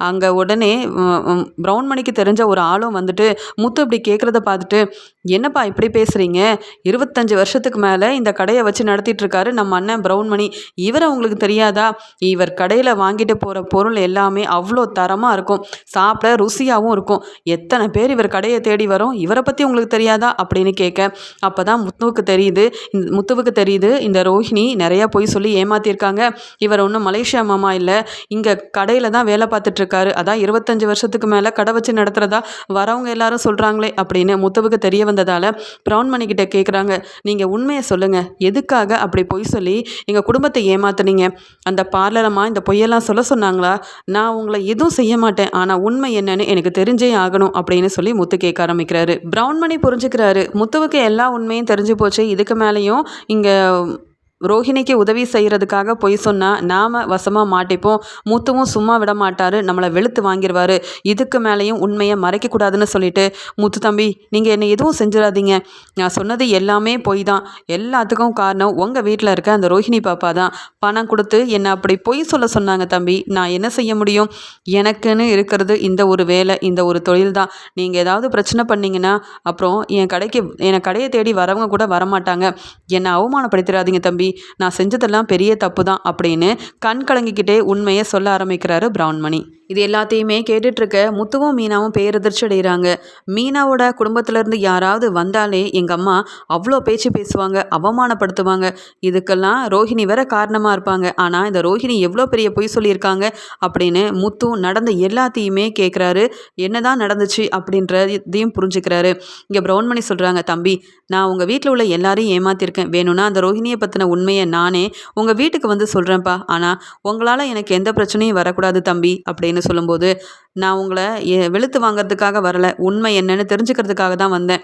அங்கே உடனே ம், ப்ரௌன் மணிக்கு தெரிஞ்ச ஒரு ஆளும் வந்துட்டு முத்து இப்படி கேட்குறது பார்த்துட்டு என்னப்பா இப்படி பேசுகிறீங்க இருபத்தஞ்சு வருஷத்துக்கு மேலே இந்த கடையை வச்சு நடத்திட்டுருக்காரு நம்ம அண்ணன் பிரவுன்மணி. இவரை உங்களுக்கு தெரியாதா? இவர் கடையில் வாங்கிட்டு போகிற பொருள் எல்லாமே அவ்வளோ தரமாக இருக்கும். சாப்பிட ருசியாகவும் இருக்கும். எத்தனை பேர் இவர் கடையை தேடி வரும்? இவரை பற்றி உங்களுக்கு தெரியாதா? அப்படின்னு கேட்க அப்போ தான் முத்துவுக்கு தெரியுது. இந்த முத்துவுக்கு தெரியுது. இந்த ரோஹிணி நிறையா பொய் சொல்லி ஏமாத்தியிருக்காங்க இவர் ஒன்றும் மலேசியா மாமா இல்லை. இங்கே கடையில் தான் வேலை பார்த்துட்ருக்காரு அதான் இருபத்தஞ்சி வருஷத்துக்கு மேலே கடை வச்சு நடத்துகிறதா வரவங்க எல்லாரும் சொல்கிறாங்களே அப்படின்னு முத்துவுக்கு தெரிய வந்ததால் பிரவுன்மணிக்கிட்ட கேட்குறாங்க நீங்கள் உண்மையை சொல்லுங்கள் எதுக்காக அப்படி பொய் சொல்லி எங்கள் குடும்பத்தை ஏமாத்துனீங்க? அந்த பார்லரம்மா இந்த பொய்யெல்லாம் சொல்ல சொன்னாங்களா? நான் உங்களை எதுவும் செய்ய மாட்டேன். ஆனால் உண்மை என்னன்னு எனக்கு தெரிஞ்சே ஆகணும் அப்படின்னு சொல்லி முத்து கேட்க ஆரம்பிக்கிறாரு. ப்ரௌன் புரிஞ்சுக்கிறாரு. முத்துவுக்கு எல்லா உண்மையும் தெரிஞ்சு போச்சு. இதுக்கு மேலேயும் இங்கே ரோஹிணிக்கு உதவி செய்கிறதுக்காக பொய் சொன்னால் நாம் வசமாக மாட்டிப்போம். முத்துவும் சும்மா விட மாட்டார். நம்மளை வெளுத்து வாங்கிடுவார் இதுக்கு மேலேயும் உண்மையை மறைக்கக்கூடாதுன்னு சொல்லிட்டு முத்து தம்பி நீங்கள் என்னை எதுவும் செஞ்சிடாதீங்க. நான் சொன்னது எல்லாமே பொய் தான். எல்லாத்துக்கும் காரணம் உங்கள் வீட்டில் இருக்க அந்த ரோஹிணி பாப்பா தான். பணம் கொடுத்து என்னை அப்படி பொய் சொல்ல சொன்னாங்க தம்பி. நான் என்ன செய்ய முடியும்? எனக்குன்னு இருக்கிறது இந்த ஒரு வேலை இந்த ஒரு தொழில் தான். நீங்கள் ஏதாவது பிரச்சனை பண்ணிங்கன்னா அப்புறம் என் கடைக்கு என்னை கடையை தேடி வரவங்க கூட வரமாட்டாங்க. என்னை அவமானப்படுத்திடாதீங்க தம்பி. நான் செஞ்சதெல்லாம் பெரிய தப்பு தான் அப்படின்னு கண் கலங்கிக்கிட்டே உண்மையை சொல்ல ஆரம்பிக்கிறாரு பிரவுன்மணி. இது எல்லாத்தையுமே கேட்டுட்ருக்க முத்துவும் மீனாவும் பேரதிர்ச்சி அடைகிறாங்க. மீனாவோட குடும்பத்திலேருந்து யாராவது வந்தாலே எங்கள் அம்மா அவ்வளோ பேச்சு பேசுவாங்க அவமானப்படுத்துவாங்க. இதுக்கெல்லாம் ரோஹிணி வேற காரணமாக இருப்பாங்க. ஆனால் இந்த ரோஹிணி எவ்வளோ பெரிய பொய் சொல்லியிருக்காங்க அப்படின்னு முத்து நடந்த எல்லாத்தையுமே கேட்குறாரு என்னதான் நடந்துச்சு அப்படின்றதையும் புரிஞ்சுக்கிறாரு. இங்கே ப்ரௌன்மணி சொல்கிறாங்க தம்பி நான் உங்கள் வீட்டில் உள்ள எல்லாரையும் ஏமாத்திருக்கேன். வேணும்னா அந்த ரோஹிணியை பற்றின உண்மையை நானே உங்கள் வீட்டுக்கு வந்து சொல்கிறேன்ப்பா ஆனால் உங்களால் எனக்கு எந்த பிரச்சனையும் வரக்கூடாது தம்பி அப்படின்னு சொல்லும்போது நான் உங்களை வெளுத்து வாங்குறதுக்காக வரல. உண்மை என்னன்னு தெரிஞ்சுக்கிறதுக்காக தான் வந்தேன்.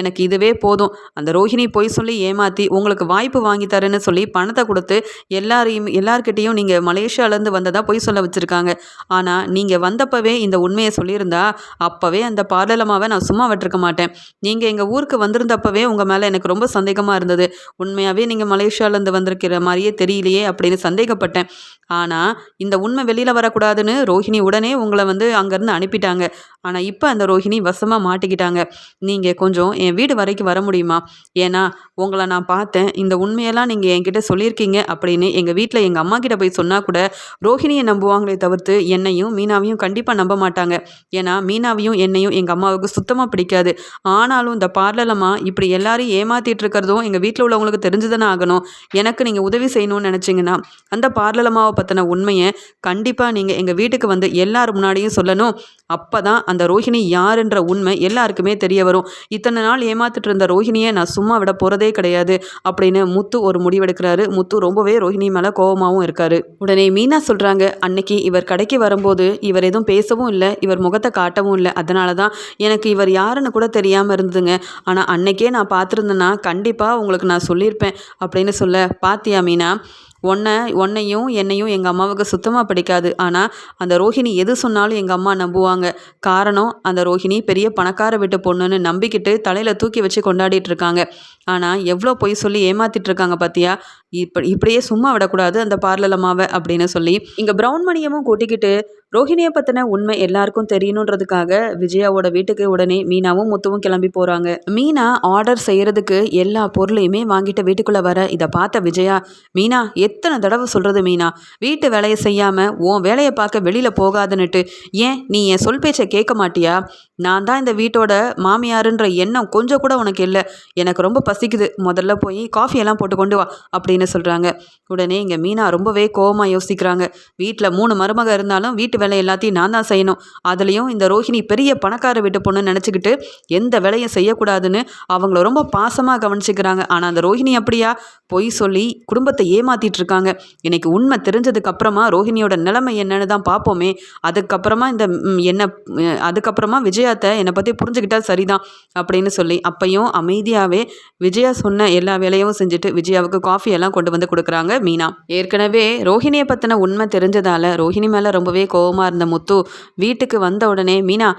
எனக்கு இதுவே போதும். அந்த ரோஹிணி பொய் சொல்லி ஏமாற்றி உங்களுக்கு வாய்ப்பு வாங்கி தரேன்னு சொல்லி பணத்தை கொடுத்து எல்லாரையும் எல்லார்கிட்டேயும் நீங்கள் மலேசியாவிலேருந்து வந்ததாக பொய் சொல்ல வச்சுருக்காங்க. ஆனால் நீங்கள் வந்தப்பவே இந்த உண்மையை சொல்லியிருந்தா அப்போவே அந்த பார்லலமாவை நான் சும்மா விட்டுருக்க மாட்டேன். நீங்கள் எங்கள் ஊருக்கு வந்திருந்தப்பவே உங்கள் மேலே எனக்கு ரொம்ப சந்தேகமாக இருந்தது. உண்மையாகவே நீங்கள் மலேசியாவிலேருந்து வந்திருக்கிற மாதிரியே தெரியலையே அப்படின்னு சந்தேகப்பட்டேன். ஆனால் இந்த உண்மை வெளியில் வரக்கூடாதுன்னு ரோஹிணி உடனே உங்களை வந்து அங்கேருந்து அனுப்பிட்டாங்க. ஆனால் இப்போ அந்த ரோஹிணி வசமாக மாட்டிக்கிட்டாங்க. நீங்கள் கொஞ்சம் என் வீடு வரைக்கும் வர முடியுமா? ஏன்னா உங்களை நான் பார்த்தேன். இந்த உண்மையெல்லாம் நீங்கள் என்கிட்ட சொல்லியிருக்கீங்க அப்படின்னு எங்கள் வீட்டில் எங்கள் அம்மா கிட்ட போய் சொன்னால் கூட ரோஹிணியை நம்புவாங்களே தவிர்த்து என்னையும் மீனாவையும் கண்டிப்பாக நம்ப மாட்டாங்க. ஏன்னா மீனாவையும் என்னையும் எங்கள் அம்மாவுக்கு சுத்தமாக பிடிக்காது. ஆனாலும் இந்த பார்லலம்மா இப்படி எல்லாரையும் ஏமாற்றிட்டு இருக்கிறதும் எங்கள் வீட்டில் உள்ளவங்களுக்கு தெரிஞ்சுதானே ஆகணும். எனக்கு நீங்கள் உதவி செய்யணும்னு நினச்சிங்கன்னா அந்த பார்லலம்மாவை பற்றின உண்மையை கண்டிப்பாக நீங்கள் எங்கள் வீட்டுக்கு வந்து எல்லார் முன்னாடியும் சொல்லணும். அப்போ தான் அந்த ரோஹிணி யாருன்ற உண்மை எல்லாருக்குமே தெரிய வரும். இத்தனை நாள் ஏமாத்துட்டு இருந்த ரோஹிணியை நான் சும்மா விட போகிறதே கிடையாது அப்படின்னு முத்து ஒரு முடிவெடுக்கிறாரு. முத்து ரொம்பவே ரோஹிணி மேலே கோபமாகவும் இருக்காரு. உடனே மீனா சொல்கிறாங்க அன்னைக்கு இவர் கடைக்கு வரும்போது இவர் எதுவும் பேசவும் இல்லை இவர் முகத்தை காட்டவும் இல்லை. அதனால தான் எனக்கு இவர் யாருன்னு கூட தெரியாமல் இருந்ததுங்க. ஆனால் அன்னைக்கே நான் பார்த்துருந்தேன்னா கண்டிப்பாக உங்களுக்கு நான் சொல்லியிருப்பேன் அப்படின்னு சொல்ல பாத்தியா மீனா உன்னை உன்னையும் என்னையும் எங்கள் அம்மாவுக்கு சுத்தமாக பிடிக்காது. ஆனால் அந்த ரோஹிணி எது சொன்னாலும் எங்கள் அம்மா நம்புவாங்க. காரணம் அந்த ரோஹிணி பெரிய பணக்கார வீட்டு பொண்ணுன்னு நம்பிக்கிட்டு தலையில் தூக்கி வச்சு கொண்டாடிட்டு இருக்காங்க. ஆனால் எவ்வளோ பொய் சொல்லி ஏமாத்திட்டு இருக்காங்க பார்த்தியா இப்படி இப்படியே சும்மா விடக்கூடாது அந்த பார்லலமாவை அப்படின்னு சொல்லி இங்கே ப்ரௌன் மணியமும் கூட்டிக்கிட்டு ரோஹிணியை பற்றின உண்மை எல்லாருக்கும் தெரியணுன்றதுக்காக விஜயாவோட வீட்டுக்கு உடனே மீனாவும் முத்துவும் கிளம்பி போகிறாங்க மீனா ஆர்டர் செய்கிறதுக்கு எல்லா பொருளையுமே வாங்கிட்டு வீட்டுக்குள்ளே வர இதை பார்த்த விஜயா மீனா எத்தனை தடவை சொல்கிறது மீனா? வீட்டு வேலையை செய்யாமல் உன் வேலையை பார்க்க வெளியில் போகாதுன்னுட்டு ஏன் நீ என் சொல் பேச்சை கேட்க மாட்டியா? நான் தான் இந்த வீட்டோட மாமியாருன்ற எண்ணம் கொஞ்சம் கூட உனக்கு இல்லை. எனக்கு ரொம்ப பசிக்குது. முதல்ல போய் காஃபியெல்லாம் போட்டு கொண்டு வா அப்படின்னு சொல்கிறாங்க உடனே இங்கே மீனா ரொம்பவே கோபமாக யோசிக்கிறாங்க. வீட்டில் மூணு மருமக இருந்தாலும் வீட்டு வேலை எல்லாத்தையும் நான் தான் செய்யணும். அதுலேயும் இந்த ரோஹிணி பெரிய பணக்கார வீட்டு பொண்ணுன்னு நினச்சிக்கிட்டு எந்த வேலையும் செய்யக்கூடாதுன்னு அவங்கள ரொம்ப பாசமாக கவனிச்சுக்கிறாங்க. ஆனால் அந்த ரோஹிணி அப்படியா? பொய் சொல்லி குடும்பத்தை ஏமாத்திட்டு இருக்காங்க. இன்னைக்கு உண்மை தெரிஞ்சதுக்கு அப்புறமா ரோஹிணியோட நிலைமை என்னன்னு தான் பார்ப்போமே. அதுக்கப்புறமா இந்த என்ன அதுக்கப்புறமா விஜயாத்தை என்னை பற்றி புரிஞ்சுக்கிட்டா சரிதான் அப்படின்னு சொல்லி அப்பையும் அமைதியாகவே விஜயா சொன்ன எல்லா வேலையும் செஞ்சுட்டு விஜயாவுக்கு காஃபி எல்லாம் கொண்டு வந்து கொடுக்குறாங்க மீனா. ஏற்கனவே ரோஹிணியை பற்றின உண்மை தெரிஞ்சதால ரோஹிணி மேலே ரொம்பவே கோ கோபமாக இருந்த முத்து வீட்டுக்கு வந்த உடனே மீனா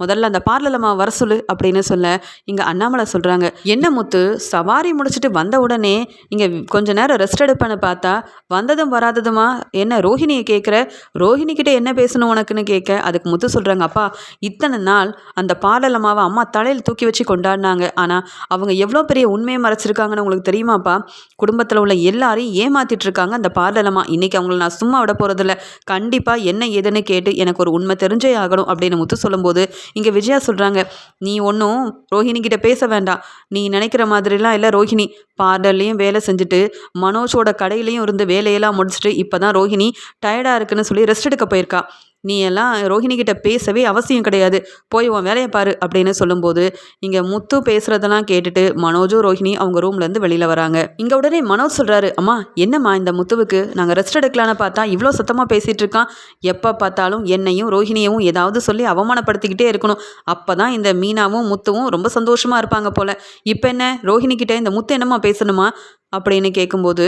முதல்ல அந்த பார்லலம்மா வர சொல்லு அப்படின்னு சொல்ல இங்கே அண்ணாமலை சொல்கிறாங்க என்ன முத்து? சவாரி முடிச்சுட்டு வந்த உடனே இங்கே கொஞ்ச நேரம் ரெஸ்ட் எடுப்பேன்னு பார்த்தா வந்ததும் வராததுமா? என்ன ரோஹிணியை கேட்குற? ரோஹிணிக்கிட்ட என்ன பேசணும் உனக்குன்னு கேட்க? அதுக்கு முத்து சொல்கிறாங்க அப்பா இத்தனை நாள் அந்த பார்லலம்மாவை அம்மா தலையில் தூக்கி வச்சு கொண்டாடினாங்க. ஆனால் அவங்க எவ்வளோ பெரிய உண்மையை மறைச்சிருக்காங்கன்னு உங்களுக்கு தெரியுமாப்பா? குடும்பத்தில் உள்ள எல்லாரையும் ஏமாத்திட்டு இருக்காங்க அந்த பார்லலம்மா இன்றைக்கி அவங்கள நான் சும்மா விட போகிறதில்ல கண்டிப்பாக என்ன ஏதுன்னு கேட்டு எனக்கு ஒரு உண்மை தெரிஞ்சே ஆகணும் அப்படின்னு முத்து சொல்லும்போது இங்கே விஜயா சொல்கிறாங்க நீ ஒன்றும் ரோஹிணி கிட்ட பேச வேண்டாம். நீ நினைக்கிற மாதிரிலாம் இல்லை ரோஹிணி. பார்லர்லேயும் வேலை செஞ்சுட்டு மனோஜோட கடையிலையும் இருந்து வேலையெல்லாம் முடிச்சுட்டு இப்போ தான் ரோஹிணி டயர்டாக இருக்குன்னு சொல்லி ரெஸ்ட் எடுக்க போயிருக்கா. நீ எல்லாம் ரோஹிணிக்கிட்ட பேசவே அவசியம் கிடையாது. போய் உன் வேலையை பாரு அப்படின்னு சொல்லும்போது இங்கே முத்து பேசுகிறதெல்லாம் கேட்டுட்டு மனோஜும் ரோஹிணி அவங்க ரூம்லேருந்து வெளியில் வராங்க. இங்கே உடனே மனோஜ் சொல்கிறாரு அம்மா என்னம்மா இந்த முத்துவுக்கு? நாங்கள் ரெஸ்ட் எடுக்கலான்னு பார்த்தா இவ்வளோ சத்தமாக பேசிகிட்டு இருக்கான். எப்போ பார்த்தாலும் என்னையும் ரோஹிணியவும் ஏதாவது சொல்லி அவமானப்படுத்திக்கிட்டே இருக்கணும். அப்போ தான் இந்த மீனாவும் முத்துவும் ரொம்ப சந்தோஷமாக இருப்பாங்க போல். இப்போ என்ன? ரோஹிணிக்கிட்ட இந்த முத்து என்னம்மா பேசணுமா? அப்படின்னு கேட்கும்போது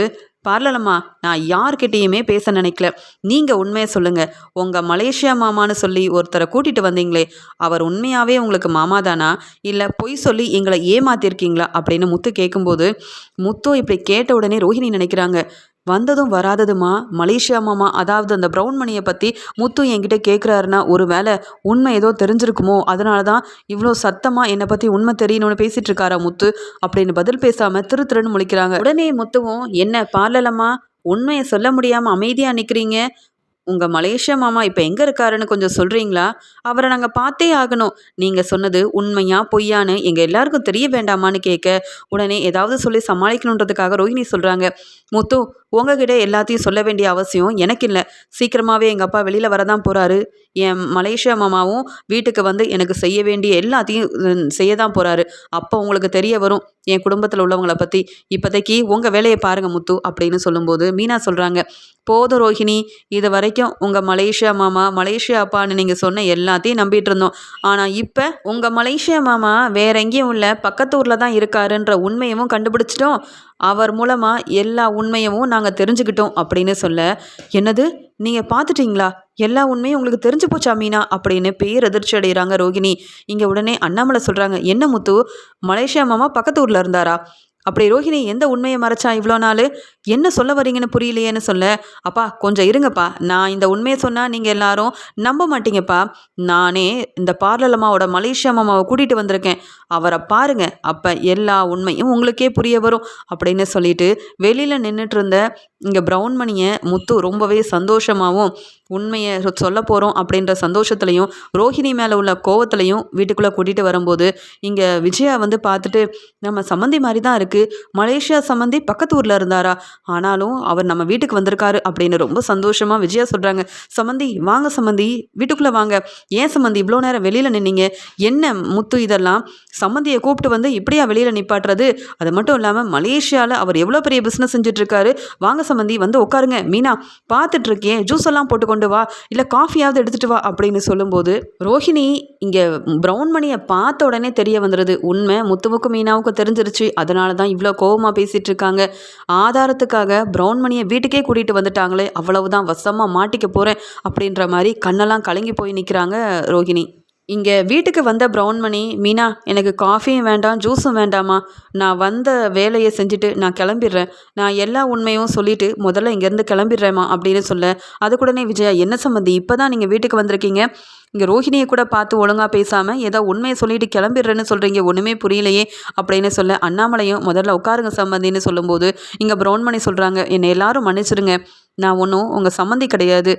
பார்லலம்மா நான் யார்கிட்டேயுமே பேச நினைக்கல. நீங்கள் உண்மையை சொல்லுங்கள் உங்கள் மலேசியா மாமான்னு சொல்லி ஒருத்தரை கூட்டிகிட்டு வந்தீங்களே அவர் உண்மையாகவே உங்களுக்கு மாமா தானா? இல்லை பொய் சொல்லி எங்களை ஏமாத்திருக்கீங்களா? அப்படின்னு முத்து கேட்கும்போது முத்து இப்படி கேட்ட உடனே ரோஹிணி நினைக்கிறாங்க. வந்ததும் வராததுமா? மலேசியா மாமா அதாவது அந்த ப்ரௌன் மணியை பற்றி முத்து என்கிட்ட கேட்குறாருன்னா ஒரு வேளை உண்மை ஏதோ தெரிஞ்சிருக்குமோ? அதனால தான் இவ்வளோ சத்தமாக என்னை பற்றி உண்மை தெரியணும்னு பேசிகிட்டு இருக்காரா முத்து? அப்படின்னு பதில் பேசாமல் திரு திருன்னு முழிக்கிறாங்க. உடனே முத்துவும் என்ன பார்லலம்மா உண்மையை சொல்ல முடியாமல் அமைதியாக நிற்கிறீங்க உங்கள் மலேசியா மாமா இப்போ எங்கே இருக்காருன்னு கொஞ்சம் சொல்கிறீங்களா அவரை நாங்கள் பார்த்தே ஆகணும். நீங்கள் சொன்னது உண்மையா பொய்யான்னு எங்கள் எல்லாருக்கும் தெரிய வேண்டாமான்னு கேட்க உடனே ஏதாவது சொல்லி சமாளிக்கணுன்றதுக்காக ரோஹிணி சொல்கிறாங்க முத்து உங்ககிட்ட எல்லாத்தையும் சொல்ல வேண்டிய அவசியம் எனக்கு இல்லை சீக்கிரமாகவே எங்கள் அப்பா வெளியில் வரதான் போகிறாரு என் மலேசியா மாமாவும் வீட்டுக்கு வந்து எனக்கு செய்ய வேண்டிய எல்லாத்தையும் செய்ய தான் போகிறாரு அப்போ உங்களுக்கு தெரிய வரும் என் குடும்பத்தில் உள்ளவங்களை பற்றி இப்போதைக்கு உங்கள் வேலையை பாருங்க முத்து அப்படின்னு சொல்லும்போது மீனா சொல்கிறாங்க போதும் ரோஹிணி இது வரைக்கும் உங்கள் மலேசியா மாமா மலேசியா அப்பான்னு நீங்கள் சொன்ன எல்லாத்தையும் நம்பிட்டு இருந்தோம். ஆனால் இப்போ உங்கள் மலேசியா மாமா வேற எங்கேயும் உள்ள பக்கத்து ஊரில் தான் இருக்காருன்ற உண்மையவும் கண்டுபிடிச்சிட்டோம். அவர் மூலமாக எல்லா உண்மையவும் நாங்கள் தெரிஞ்சுக்கிட்டோம் அப்படின்னு சொல்ல என்னது? நீங்கள் பார்த்துட்டீங்களா? எல்லா உண்மையும் உங்களுக்கு தெரிஞ்சு போச்சா மீனா? அப்படின்னு பேர் அதிர்ச்சி அடைகிறாங்க ரோகிணி. இங்கே உடனே அண்ணாமலை சொல்கிறாங்க என்ன முத்து? மலேசியா மாமா பக்கத்து ஊரில் இருந்தாரா? அப்படி ரோஹிணி எந்த உண்மையை மறைச்சா இவ்வளோ நாள்? என்ன சொல்ல வரீங்கன்னு புரியலையேன்னு சொல்ல. அப்பா கொஞ்சம் இருங்கப்பா. நான் இந்த உண்மையை சொன்னால் நீங்கள் எல்லாரும் நம்ப மாட்டீங்கப்பா. நானே இந்த பார்லலம்மாவோட மலேசியா மாமாவை கூட்டிகிட்டு வந்திருக்கேன். அவரை பாருங்க. அப்போ எல்லா உண்மையும் உங்களுக்கே புரிய வரும். அப்படின்னு சொல்லிட்டு வெளியில் நின்றுட்டு இருந்த இங்கே ப்ரௌன் மணியை முத்து ரொம்பவே சந்தோஷமாகவும் உண்மையை சொல்ல போகிறோம் அப்படின்ற சந்தோஷத்துலையும் ரோஹிணி மேலே உள்ள கோவத்துலையும் வீட்டுக்குள்ளே கூட்டிகிட்டு வரும்போது இங்கே விஜயா வந்து பார்த்துட்டு நம்ம சம்மந்தி மாதிரி தான் இருக்குது மலேசியா சம்மந்தி பக்கத்து ஊரில் இருந்தாரா? ஆனாலும் அவர் நம்ம வீட்டுக்கு வந்திருக்காரு அப்படின்னு ரொம்ப சந்தோஷமாக விஜயா சொல்கிறாங்க சம்மந்தி வாங்க சம்மந்தி வீட்டுக்குள்ளே வாங்க. ஏன் சம்மந்தி இவ்வளோ நேரம் வெளியில் நின்னீங்க? என்ன முத்து இதெல்லாம்? சம்மந்தியை கூப்பிட்டு வந்து இப்படியா வெளியில் நிப்பாட்டுறது? அது மட்டும் இல்லாமல் மலேசியாவில் அவர் எவ்வளோ பெரிய பிஸ்னஸ் செஞ்சுட்ருக்காரு வாங்க சம்மந்தி வந்து உட்காருங்க. மீனா பார்த்துட்டு இருக்கேன் ஜூஸ் எல்லாம் போட்டு கொண்டு வா. இல்லை காஃபியாவது எடுத்துட்டு வா. அப்படின்னு சொல்லும்போது ரோஹிணி இங்கே ப்ரௌன் மணியை பார்த்த உடனே தெரிய வந்துடுது உண்மை முத்துமுக்கும் மீனாவுக்கும் தெரிஞ்சிருச்சு. அதனால தான் இவ்வளோ கோவமாக பேசிகிட்டு இருக்காங்க ஆதாரத்துக்காக ப்ரௌன் மணியை வீட்டுக்கே கூட்டிகிட்டு வந்துட்டாங்களே. அவ்வளவுதான் வசமாக மாட்டிக்க போகிறேன் அப்படின்ற மாதிரி கண்ணெல்லாம் கலங்கி போய் நிற்கிறாங்க ரோஹிணி. இங்கே வீட்டுக்கு வந்த ப்ரௌன் மணி மீனா எனக்கு காஃபியும் வேண்டாம் ஜூஸும் வேண்டாமா நான் வந்த வேலையை செஞ்சுட்டு நான் கிளம்பிடுறேன். நான் எல்லா உண்மையும் சொல்லிட்டு முதல்ல இங்கேருந்து கிளம்பிடுறேம்மா அப்படின்னு சொல்ல அதுக்கூடனே விஜயா என்ன சம்மந்தி இப்போ தான் நீங்கள் வீட்டுக்கு வந்திருக்கீங்க. இங்கே ரோஹிணியை கூட பார்த்து ஒழுங்காக பேசாமல் ஏதோ உண்மையை சொல்லிட்டு கிளம்பிடுறேன்னு சொல்கிறீங்க ஒன்றுமே புரியலையே அப்படின்னு சொல்ல அண்ணாமலையும் முதல்ல உட்காருங்க சம்மந்தின்னு சொல்லும்போது இங்கே ப்ரௌன்மணி சொல்கிறாங்க என்னை எல்லாரும் மன்னிச்சிடுங்க. நான் ஒன்றும் உங்கள் சம்மந்தி கிடையாது.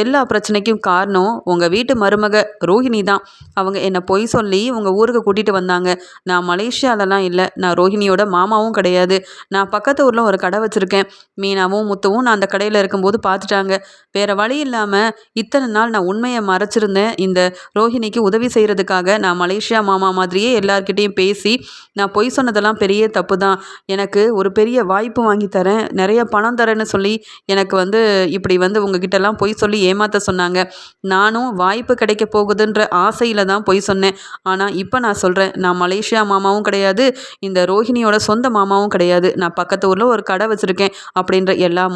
எல்லா பிரச்சனைக்கும் காரணம் உங்கள் வீட்டு மருமக ரோஹிணி தான். அவங்க என்னை பொய் சொல்லி உங்கள் ஊருக்கு கூட்டிகிட்டு வந்தாங்க. நான் மலேசியாலலாம் இல்லை. நான் ரோஹிணியோட மாமாவும் கிடையாது. நான் பக்கத்து ஊரில் ஒரு கடை வச்சுருக்கேன். மீனாவும் முத்துவும் நான் அந்த கடையில் இருக்கும்போது பார்த்துட்டாங்க. வேறு வழி இல்லாமல் இத்தனை நாள் நான் உண்மையை மறைச்சிருந்தேன். இந்த ரோஹிணிக்கு உதவி செய்கிறதுக்காக நான் மலேசியா மாமா மாதிரியே எல்லார்கிட்டேயும் பேசி நான் பொய் சொன்னதெல்லாம் பெரிய தப்பு தான் எனக்கு ஒரு பெரிய வாய்ப்பு வாங்கி தரேன். நிறைய பணம் தரேன்னு சொல்லி எனக்கு வந்து இப்படி வந்து உங்ககிட்டலாம் பொய் சொல்லி ஏமாற்ற சொன்னாங்க. நானும் வாய்ப்பு கிடைக்க போகுதுன்ற ஆசையில் தான் பொய் சொன்னேன். ஆனால் இப்போ நான் சொல்கிறேன் நான் மலேசியா மாமாவும் கிடையாது இந்த ரோஹிணியோட சொந்த மாமாவும் கிடையாது. நான் பக்கத்து ஊரில் ஒரு கடை வச்சுருக்கேன் அப்படின்ற எல்லா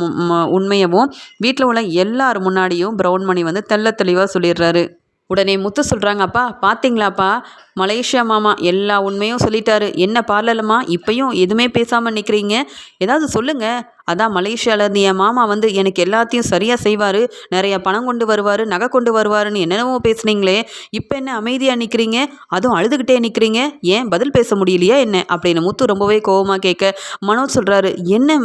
உண்மையவும் வீட்டில் உள்ள எல்லார் முன்னாடியும் பிரவுன் மணி வந்து தெள்ள தெளிவாக சொல்லிடுறாரு. உடனே முத்து சொல்கிறாங்கப்பா பார்த்தீங்களாப்பா மலேசியா மாமா எல்லா உண்மையும் சொல்லிட்டாரு. என்ன பார்லலம்மா? இப்பையும் எதுவுமே பேசாமல் நிற்கிறீங்க ஏதாவது சொல்லுங்கள் அதான் மலேசியாவிலேருந்து என் மாமா வந்து எனக்கு எல்லாத்தையும் சரியாக செய்வார். நிறைய பணம் கொண்டு வருவார் நகை கொண்டு வருவாருன்னு என்னென்னவோ பேசுனீங்களே. இப்போ என்ன அமைதியாக நிற்கிறீங்க அதுவும் அழுதுகிட்டே நிற்கிறீங்க ஏன் பதில் பேச முடியலையா என்ன? அப்படின்னு முத்து ரொம்பவே கோவமாக கேட்க மனோஜ் சொல்கிறாரு என்ன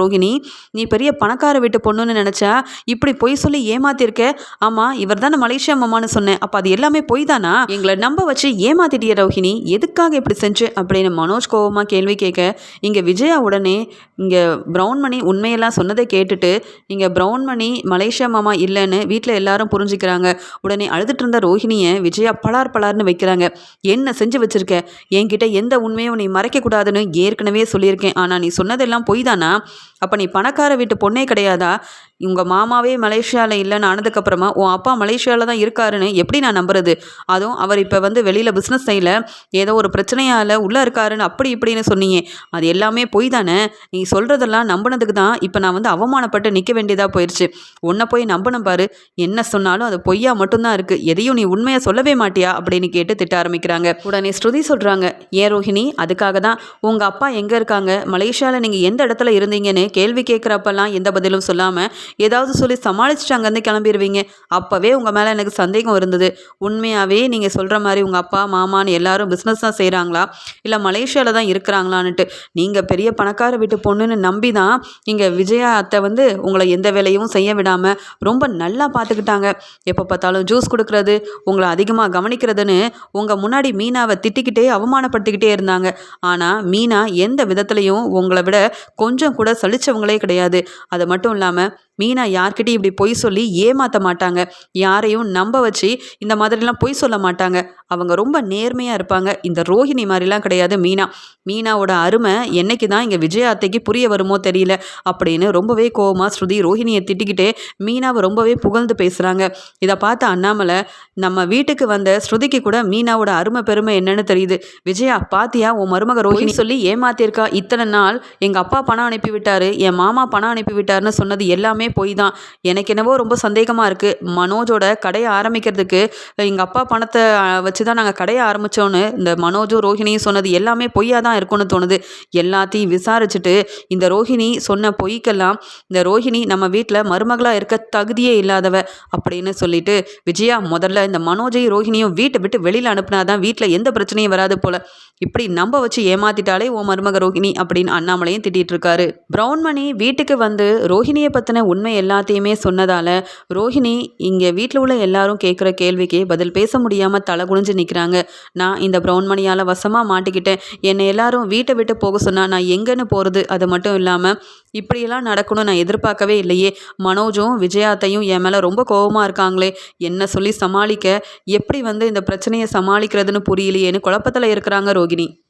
ரோகிணி? நீ பெரிய பணக்கார வீட்டு பொண்ணுன்னு நினச்சா? இப்படி பொய் சொல்லி ஏமாத்திருக்க? ஆமாம் இவர் தானே மலேசியா மாமான்னு சொன்னேன். அப்போ அது எல்லாமே பொய் தானா எங்களை நம்ப வச்சு ஏன் ஏமாத்திட்டிய ரோஹிணி எதுக்காக இப்படி செஞ்சு? அப்படின்னு மனோஜ் கோபமாக கேள்வி கேட்க இங்கே விஜயா உடனே இங்கே ப்ரௌன்மணி உண்மையெல்லாம் சொன்னதை கேட்டுட்டு இங்கே ப்ரௌன்மணி மலேசியா மாமா இல்லைன்னு வீட்டில் எல்லாரும் புரிஞ்சுக்கிறாங்க. உடனே அழுதுட்டு இருந்த ரோஹிணியை விஜயா பலார் பலார்னு வைக்கிறாங்க. என்ன செஞ்சு வச்சிருக்க? என்கிட்ட எந்த உண்மையும் நீ மறைக்கக்கூடாதுன்னு ஏற்கனவே சொல்லியிருக்கேன். ஆனால் நீ சொன்னதெல்லாம் பொய் தானா அப்போ நீ பணக்கார வீட்டு பொண்ணே கிடையாதா? உங்கள் மாமாவே மலேசியாவில் இல்லைன்னு ஆனதுக்கப்புறமா உன் அப்பா மலேசியாவில் தான் இருக்காருன்னு எப்படி நான் நம்புறது? அதுவும் அவர் இப்போ வந்து வெளியில் பிஸ்னஸ் செய்யல ஏதோ ஒரு பிரச்சனையால் உள்ளே இருக்காருன்னு அப்படி இப்படின்னு சொன்னீங்க. அது எல்லாமே பொய் தானே? நீ சொல்கிறதெல்லாம் நம்பினதுக்கு தான் இப்போ நான் வந்து அவமானப்பட்டு நிற்க வேண்டியதாக போயிடுச்சு உன்னை போய் நம்பணும் பாரு. என்ன சொன்னாலும் அது பொய்யா மட்டும்தான் இருக்குது எதையும் நீ உண்மையாக சொல்லவே மாட்டியா? அப்படின்னு கேட்டு திட்ட ஆரம்பிக்கிறாங்க. உடனே ஸ்ருதி சொல்கிறாங்க ஏன் ரோஹிணி அதுக்காக தான் உங்கள் அப்பா எங்கே இருக்காங்க? மலேசியாவில் நீங்கள் எந்த இடத்துல இருந்தீங்கன்னு கேள்வி கேட்குறப்பெல்லாம் எந்த பதிலும் சொல்லாமல் ஏதாவது சொல்லி சமாளிச்சுட்டு அங்கேருந்து கிளம்பிடுவீங்க அப்போவே உங்கள் மேலே எனக்கு சந்தேகம் இருந்தது. உண்மையாகவே நீங்கள் சொல்கிற மாதிரி உங்கள் அப்பா மாமான்னு எல்லாரும் பிஸ்னஸ் தான் செய்கிறாங்களா இல்லை மலேசியாவில் தான் இருக்கிறாங்களான்னுட்டு. நீங்கள் பெரிய பணக்கார வீட்டு பொண்ணுன்னு நம்பி தான் இங்கே விஜயா அத்தை வந்து உங்களை எந்த வேலையும் செய்ய விடாமல் ரொம்ப நல்லா பார்த்துக்கிட்டாங்க எப்போ பார்த்தாலும் ஜூஸ் கொடுக்குறது உங்களை அதிகமாக கவனிக்கிறதுன்னு உங்கள் முன்னாடி மீனாவை திட்டிக்கிட்டே அவமானப்படுத்திக்கிட்டே இருந்தாங்க. ஆனால் மீனா எந்த விதத்துலையும் உங்களை விட கொஞ்சம் கூட சலிச்சவங்களே கிடையாது. அது மட்டும் இல்லாமல் மீனா யார்கிட்டையும் இப்படி பொய் சொல்லி ஏமாற்ற மாட்டாங்க. யாரையும் நம்ப வச்சு இந்த மாதிரிலாம் பொய் சொல்ல மாட்டாங்க. அவங்க ரொம்ப நேர்மையாக இருப்பாங்க. இந்த ரோஹிணி மாதிரிலாம் கிடையாது மீனா. மீனாவோட அருமை என்னைக்கு தான் இங்கே விஜய அத்தைக்கு புரிய வருமோ தெரியல. அப்படின்னு ரொம்பவே கோவமாக ஸ்ருதி ரோஹிணியை திட்டிக்கிட்டே மீனாவை ரொம்பவே புகழ்ந்து பேசுகிறாங்க இதை பார்த்த அண்ணாமலை நம்ம வீட்டுக்கு வந்த ஸ்ருதிக்கு கூட மீனாவோட அருமை பெருமை என்னன்னு தெரியுது. விஜயா பாத்தியா உன் மருமக ரோஹிணி சொல்லி ஏமாத்திருக்கா இத்தனை நாள் எங்கள் அப்பா பணம் அனுப்பி விட்டாரு என் மாமா பணம் அனுப்பி விட்டாருன்னு சொன்னது எல்லாமே எல்லாமே பொய் தான். எனக்கு என்னவோ ரொம்ப சந்தேகமாக இருக்குது மனோஜோட கடையை ஆரம்பிக்கிறதுக்கு எங்கள் அப்பா பணத்தை வச்சு தான் நாங்கள் கடையை ஆரம்பித்தோன்னு இந்த மனோஜும் ரோஹிணியும் சொன்னது எல்லாமே பொய்யாக தான் இருக்கும்னு தோணுது. எல்லாத்தையும் விசாரிச்சுட்டு இந்த ரோஹிணி சொன்ன பொய்க்கெல்லாம் இந்த ரோஹிணி நம்ம வீட்டில் மருமகளாக இருக்க தகுதியே இல்லாதவ அப்படின்னு சொல்லிட்டு விஜயா முதல்ல இந்த மனோஜையும் ரோஹிணியும் வீட்டை விட்டு வெளியில் அனுப்புனாதான் வீட்டில் எந்த பிரச்சனையும் வராது போல். இப்படி நம்ப வச்சு ஏமாத்திட்டாலே ஓ மருமக ரோஹிணி அப்படின்னு அண்ணாமலையும் திட்டிகிட்டு இருக்காரு ப்ரௌன் மணி வீட்டுக்கு வந்து ரோஹிணியை பற்றின உண்மை எல்லாத்தையுமே சொன்னதால் ரோஹிணி இங்கே வீட்டில் உள்ள எல்லாரும் கேட்குற கேள்விக்கு பதில் பேச முடியாமல் தலை குனிஞ்சு நிற்கிறாங்க நான் இந்த ப்ரௌன் மணியால் வசமாக மாட்டிக்கிட்டேன். என்னை எல்லாரும் வீட்டை விட்டு போக சொன்னால் நான் எங்கேன்னு போகிறது அது மட்டும் இல்லாமல் இப்படியெல்லாம் நடக்கணும் நான் எதிர்பார்க்கவே இல்லையே. மனோஜும் விஜயாத்தையும் என் மேலே ரொம்ப கோபமாக இருக்காங்களே. என்ன சொல்லி சமாளிக்க? எப்படி வந்து இந்த பிரச்சனையை சமாளிக்கிறதுன்னு புரியலையேன்னு குழப்பத்தில் இருக்கிறாங்க ரோகிணி.